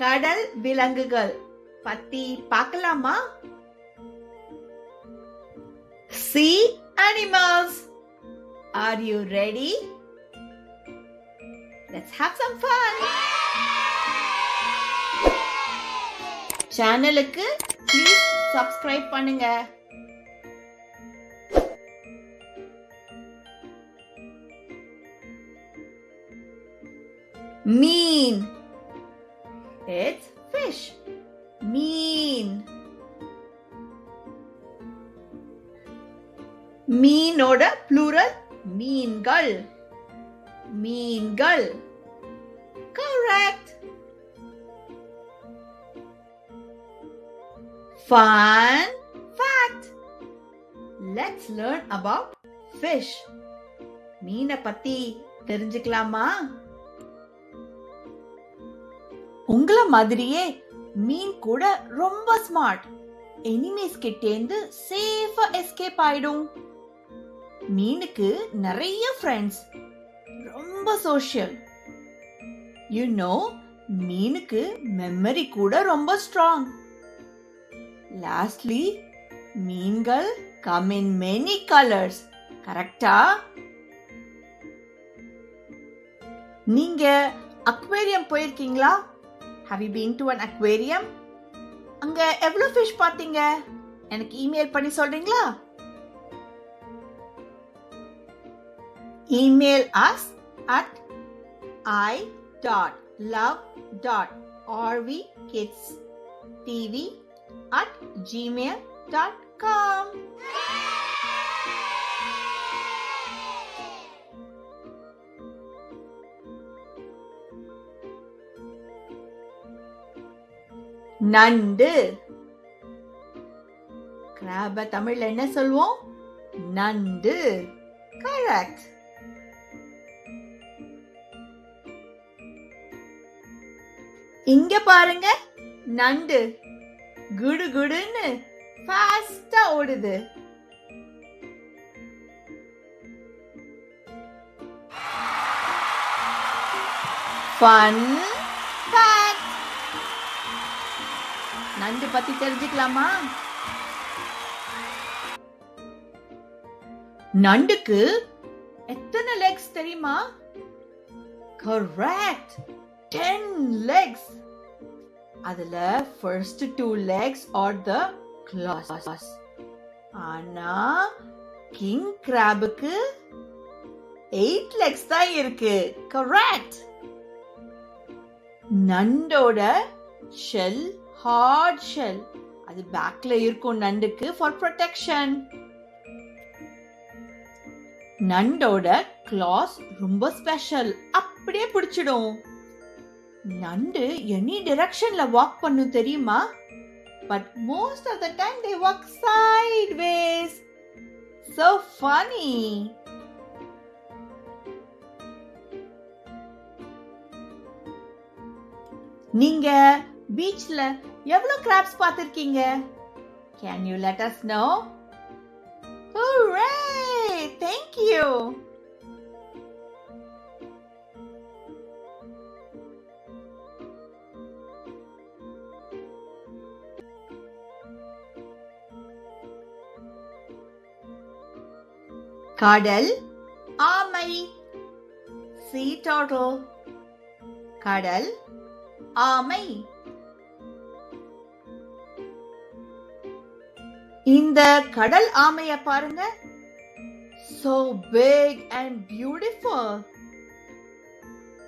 கடல் விலங்குகள் பத்தி பார்க்கலாமா? Sea animals are you ready let's have some fun சேனலுக்கு ப்ளீஸ் சப்ஸ்கிரைப் பண்ணுங்க. மீ மீனோட ப்ளூரல் மீன்கள். மீன்கள். Correct Fun fact. Let's learn about fish. மீனை பத்தி தெரிஞ்சுக்கலாமா? உங்கள மாதிரியே மீன் கூட ரொம்ப ஸ்மார்ட் எனிமீஸ் கிட்டேந்து சேஃபா எஸ்கேப் ஆயிடும். மீனுக்கு நிறைய ஃப்ரெண்ட்ஸ் ரொம்ப சோஷியல் யூ நோ மீனுக்கு மெமரி கூட ரொம்ப ஸ்ட்ராங் லாஸ்ட்லி மீன்கள் கம் இன் மெனி கலர்ஸ் கரெக்டா நீங்க அக்வேரியம் போயிருக்கீங்களா? Have you been to an aquarium அங்க எவ்வளவு ஃபிஷ் பாத்தீங்க எனக்கு இமெயில் பண்ணி சொல்றீங்களா? Email us at i.love.rvkidstv at gmail.com. நண்டு. கிராப தமிழ்ல என்ன சொல்வோம்? நண்டு. கரெக்ட் இங்க பாருங்க நண்டு. குடு குடுன்னு ஃபாஸ்டா ஓடுது. ஃபன் ஃபேக்ட் நண்டு பத்தி தெரிஞ்சுக்கலாமா? நண்டுக்கு எத்தனை லெக்ஸ் தெரியுமா? கரெக்ட் டென் லெக்ஸ் அதுல first two legs are the claws ஆனா கிங் கிராபுக்கு எயிட் லெக்ஸ் தான் இருக்கு. கரெக்ட் நண்டோட ஷெல் ஹார்ட் ஷெல் அது பேக்ல இருக்கும் நண்டுக்கு ஃபார் ப்ரொடெக்ஷன் நண்டோட கிளாஸ் ரொம்ப ஸ்பெஷல் அப்படியே பிடிச்சிடும். நண்டு எனி டிரெக்ஷன்ல வாக் பண்ணும் தெரியுமா? But most of the time they walk sideways so funny நீங்க பீச்ல எவ்வளவு crabs பார்த்திருக்கீங்க? Can you let us know Hooray! Thank you! கடல் ஆமை சீ டாடோ கடல் ஆமை இந்த கடல் ஆமைய பாருங்க சோ பிக் அண்ட் பியூட்டிஃபுல்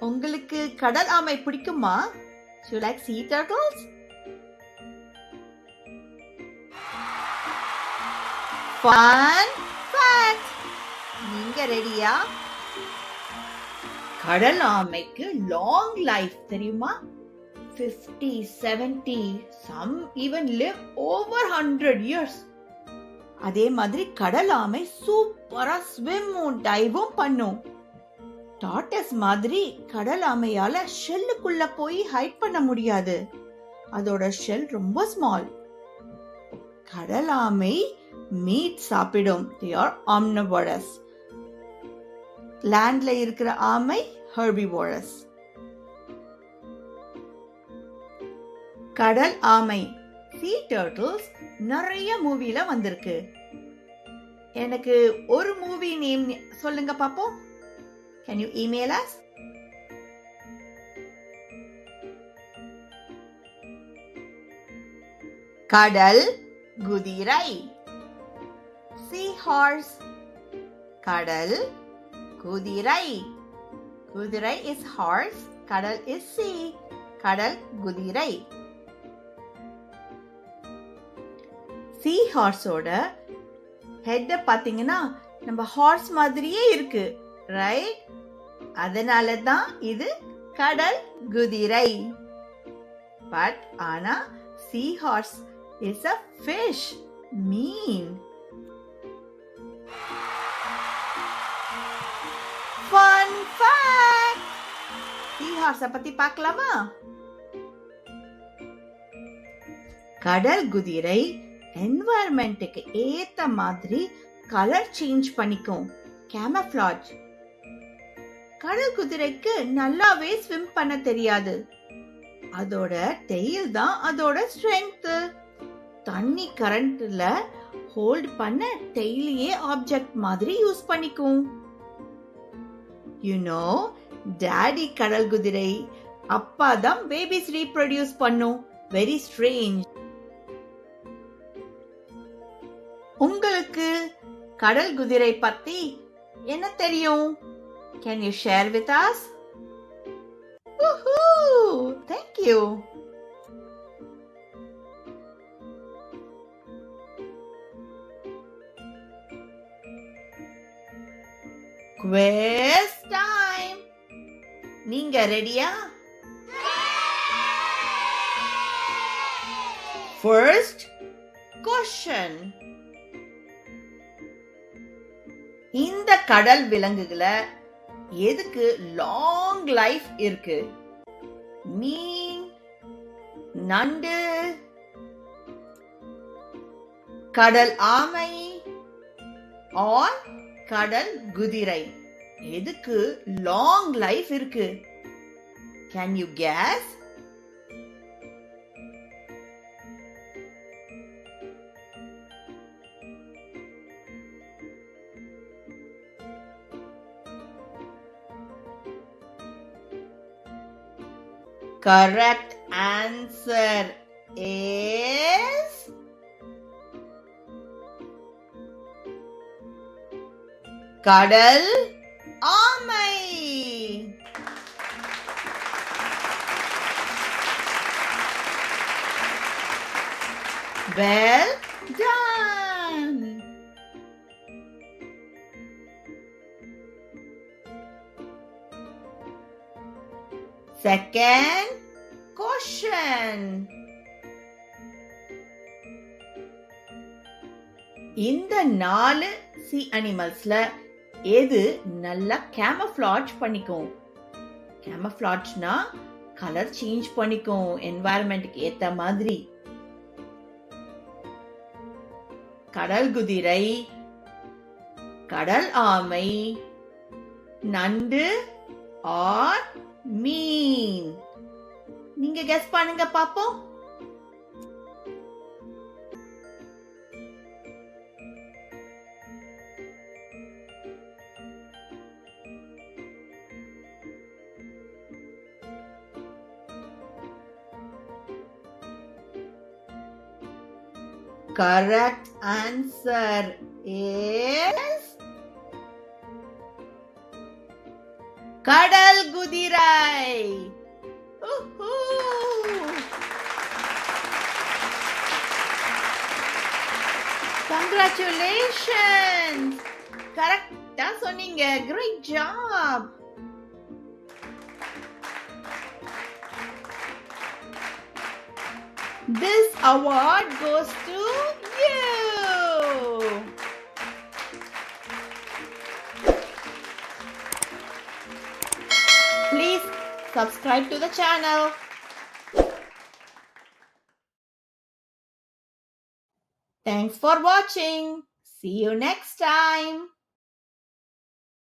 உங்களுக்கு கடல் ஆமை பிடிக்குமா shoe like sea turtles fun fact நீங்க ரெடியா கடல் ஆமைக்கு லாங் லைஃப் தெரியுமா? Fifty seventy some even live over hundred years அதே மாதிரி கடல் ஆமை சூப்பரா ஸ்விம்மும் டைவும் பண்ணும். டாட்டஸ் மாதிரி கடல் ஆமையால ஷெல்லுக்குள்ள போய் ஹைட் பண்ண முடியாது. அதோட ஷெல் ரொம்ப ஸ்மால் கடல் ஆமை மீட் சாப்பிடும். They are omnivorous. லேண்ட்ல இருக்கிற ஆமை ஹெர்பிவோரஸ் கடல் ஆமை. சீ டர்டில்ஸ் நிறைய மூவியில் வந்திருக்கு. எனக்கு ஒரு மூவி நேம் சொல்லுங்க பார்ப்போம் கேன் யூ இமெயில் அஸ் கடல் குதிரை. சீ ஹார்ஸ் கடல் குதிரை. குதிரை இஸ் ஹார்ஸ் கடல் இஸ் சி கடல் குதிரை. சீ ஹார்ஸோட ஹெட்டை பாத்தீங்கன்னா நம்ம ஹார்ஸ் மாதிரியே இருக்கு ரைட் அதனால தான் இது கடல் குதிரை. பட் ஆனா sea horse is a fish mean fun fact! Sea பத்தி பார்க்கலாமா கடல் குதிரை என்வாயர்மெண்ட்டுக்கு ஏத்த மாதிரி கலர் சேஞ்ச் பண்ணிக்கும். கேமஃப்ளாஜ் கடல் குதிரைக்கு நல்லாவே ஸ்விம் பண்ண தெரியாது. அதோட டெயில் தான் அதோட ஸ்ட்ரென்த் தண்ணி கரண்ட்ல ஹோல்ட் பண்ண டெய்லியே ஆப்ஜெக்ட் மாதிரி யூஸ் பண்ணிக்கும். யூ நோ டாடி கடல் குதிரை அப்பா தான் பேபிஸ் ரீப்ரொடியூஸ் பண்ணும் வெரி ஸ்ட்ரேஞ்ச் உங்களுக்கு கடல் குதிரை பத்தி என்ன தெரியும் can you share with us thank you quiz time நீங்க ரெடியா ஃபர்ஸ்ட் கொஷன் இந்த கடல் விலங்குகளை எதுக்கு லாங் லைஃப் இருக்கு? மீன் நண்டு கடல் ஆமை ஆர் கடல் குதிரை? எதுக்கு லாங் லைஃப் இருக்கு? Can you guess Correct answer is கடல். ஆமை Well done. Second question. இந்த நாலு சி அனிமல்ஸ்ல எது நல்லா கேமஃப்ளாஜ் பண்ணிக்கும். கேமஃப்ளாஜ்னா கலர் சேஞ்ச் பண்ணிக்கும் என்வாயர்மெண்ட்டுக்கு ஏத்த மாதிரி. கடல் குதிரை கடல் ஆமை நண்டு ஆர் மீன்? நீங்க கெஸ் பண்ணுங்க பாப்போம். Correct answer is கடல் குதிரை Woohoo! Congratulations! கரெக்டா சொன்னீங்க great job This award goes to you. Please subscribe to the channel. Thanks for watching. See you next time.